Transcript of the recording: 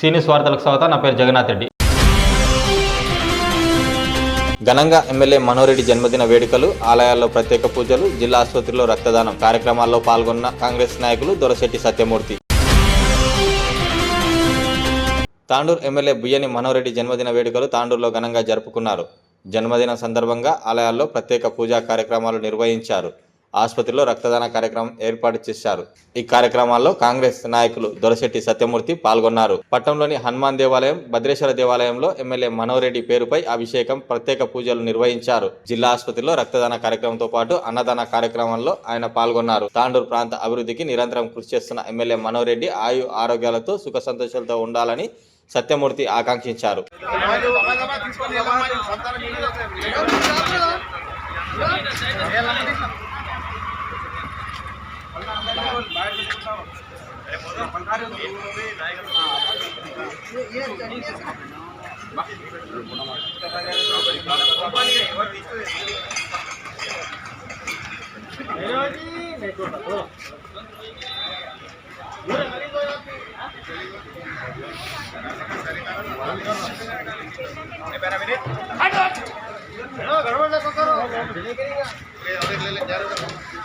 సీనియస్ వార్తలకు స్వాగతం. నా పేరు జగన్నాథ్ రెడ్డి. ఘనంగా ఎమ్మెల్యే మనోరెడ్డి జన్మదిన వేడుకలు ఆలయాల్లో ప్రత్యేక పూజలు జిల్లా ఆసుపత్రిలో రక్తదానం కార్యక్రమాల్లో పాల్గొన్న కాంగ్రెస్ నాయకులు దొరశెట్టి సత్యమూర్తి. తాండూరు ఎమ్మెల్యే బుయ్యని మనోరెడ్డి జన్మదిన వేడుకలు తాండూరులో ఘనంగా జరుపుకున్నారు. జన్మదిన సందర్భంగా ఆలయాల్లో ప్రత్యేక పూజా కార్యక్రమాలు నిర్వహించారు. ఆసుపత్రిలో రక్తదాన కార్యక్రమం ఏర్పాటు చేశారు. ఈ కార్యక్రమాల్లో కాంగ్రెస్ నాయకులు దొరశెట్టి సత్యమూర్తి పాల్గొన్నారు. పట్టణంలోని హనుమాన్ దేవాలయం భద్రేశ్వర దేవాలయంలో ఎమ్మెల్యే మనోరెడ్డి పేరుపై అభిషేకం ప్రత్యేక పూజలు నిర్వహించారు. జిల్లా ఆసుపత్రిలో రక్తదాన కార్యక్రమంతో పాటు అన్నదాన కార్యక్రమంలో ఆయన పాల్గొన్నారు. తాండూరు ప్రాంత అభివృద్ధికి నిరంతరం కృషి చేస్తున్న ఎమ్మెల్యే మనోరెడ్డి ఆయు ఆరోగ్యాలతో సుఖ సంతోషాలతో ఉండాలని సత్యమూర్తి ఆకాంక్షించారు. ¡Ah, no! No! No!